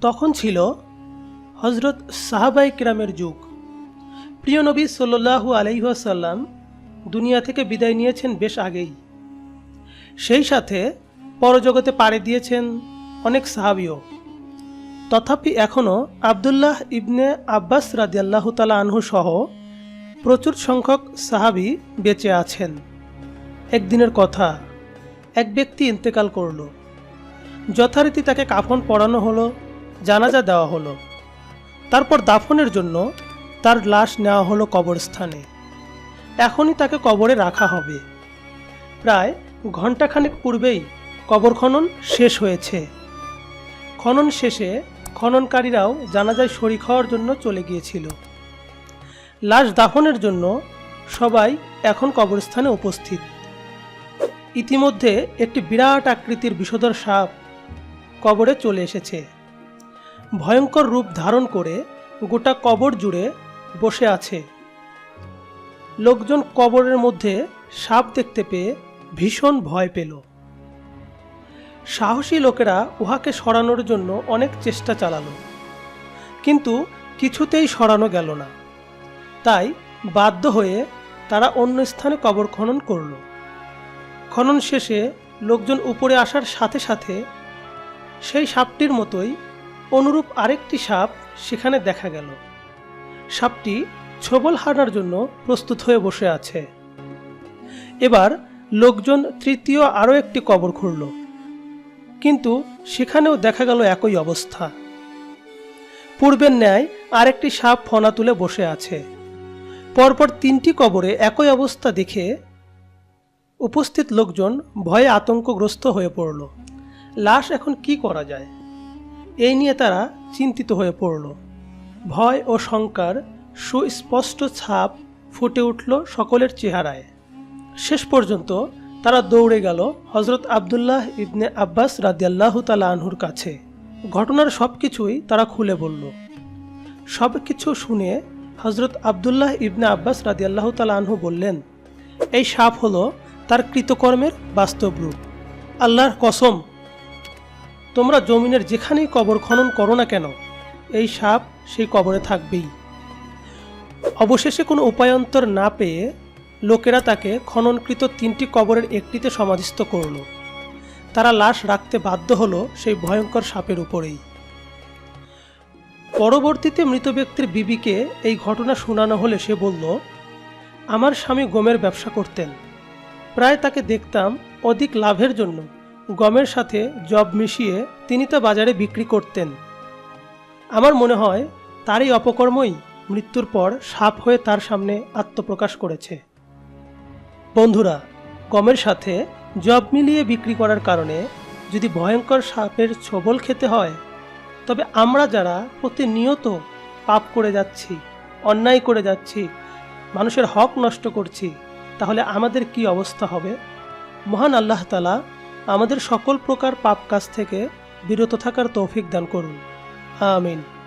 তখন ছিল হজরত সাহাবাই কিরামের যুগ। প্রিয় নবী সাল্লু আলাইসাল্লাম দুনিয়া থেকে বিদায় নিয়েছেন বেশ আগেই। সেই সাথে পরজগতে পাড়ি দিয়েছেন অনেক সাহাবিও। তথাপি এখনও আবদুল্লাহ ইবনে আব্বাস রাদিয়াল্লাহ তালা আনহু সহ প্রচুর সংখ্যক সাহাবি বেঁচে আছেন। একদিনের কথা, এক ব্যক্তি ইন্তেকাল করল। যথারীতি তাকে কাফন পরানো হলো। জানাজা দেওয়া হলো। তারপর দাফনের জন্য তার লাশ নেওয়া হলো কবরস্থানে। এখনই তাকে কবরে রাখা হবে। প্রায় ঘণ্টাখানেক পূর্বেই কবর খনন শেষ হয়েছে। খনন শেষে খননকারীরাও জানাজায় শরিক হওয়ার জন্য চলে গিয়েছিল। লাশ দাফনের জন্য সবাই এখন কবরস্থানে উপস্থিত। ইতিমধ্যে একটি বিরাট আকৃতির বিষধর সাপ কবরে চলে এসেছে। ভয়ঙ্কর রূপ ধারণ করে গোটা কবর জুড়ে বসে আছে। লোকজন কবরের মধ্যে সাপ দেখতে পেয়ে ভীষণ ভয় পেল। সাহসী লোকেরা উহাকে সরানোর জন্য অনেক চেষ্টা চালালো। কিন্তু কিছুতেই সরানো গেল না। তাই বাধ্য হয়ে তারা অন্য স্থানে কবর খনন করল। খনন শেষে লোকজন উপরে আসার সাথে সাথে সেই সাপটির মতোই অনুরূপ আরেকটি সাপ সেখানে দেখা গেল। সাপটি ছবল হারার জন্য প্রস্তুত হয়ে বসে আছে। এবার লোকজন তৃতীয় আরও একটি কবর খুঁড়ল। কিন্তু সেখানেও দেখা গেল একই অবস্থা। পূর্বের ন্যায় আরেকটি সাপ ফনা তুলে বসে আছে। পরপর তিনটি কবরে একই অবস্থা দেখে উপস্থিত লোকজন ভয়ে আতঙ্কগ্রস্ত হয়ে পড়ল। লাশ এখন কি করা যায়? এই নিয়ে তারা চিন্তিত হয়ে পড়ল। ভয় ও শঙ্কার সুস্পষ্ট ছাপ ফুটে উঠল সকলের চেহারায়। শেষ পর্যন্ত তারা দৌড়ে গেল হজরত আবদুল্লাহ ইবনে আব্বাস রাদিয়াল্লাহ তালা আনহুর কাছে। ঘটনার সব কিছুই তারা খুলে বলল। সব কিছু শুনে হজরত আবদুল্লাহ ইবনে আব্বাস রাদিয়াল্লাহ তালা আনহু বললেন, এই সাপ হলো তার কৃতকর্মের বাস্তব রূপ। আল্লাহর কসম তোমরা জমিনের যেখানেই কবর খনন করো না কেন, এই সাপ সেই কবরে থাকবেই। অবশেষে কোনো উপায়ন্তর না পেয়ে লোকেরা তাকে খননকৃত তিনটি কবরের একটিতে সমাধিস্থ করল। তারা লাশ রাখতে বাধ্য হলো সেই ভয়ঙ্কর সাপের উপরেই। পরবর্তীতে মৃত ব্যক্তির বিবিকে এই ঘটনা শোনানো হলে সে বলল, আমার স্বামী গমের ব্যবসা করতেন। প্রায় তাকে দেখতাম অধিক লাভের জন্য। গমের সাথে জব মিশিয়ে তিনি তা বাজারে বিক্রি করতেন। আমার মনে হয় তারই অপকর্মই মৃত্যুর পর সাপ হয়ে তার সামনে আত্মপ্রকাশ করেছে। বন্ধুরা, গমের সাথে জব মিলিয়ে বিক্রি করার কারণে যদি ভয়ঙ্কর সাপের ছবল খেতে হয়, তবে আমরা যারা প্রতিনিয়ত পাপ করে যাচ্ছি, অন্যায় করে যাচ্ছি, মানুষের হক নষ্ট করছি, তাহলে আমাদের কি অবস্থা হবে? মহান আল্লাহ তালা আমাদের সকল প্রকার পাপ কাজ থেকে বিরত থাকার তৌফিক দান করুন। আমিন।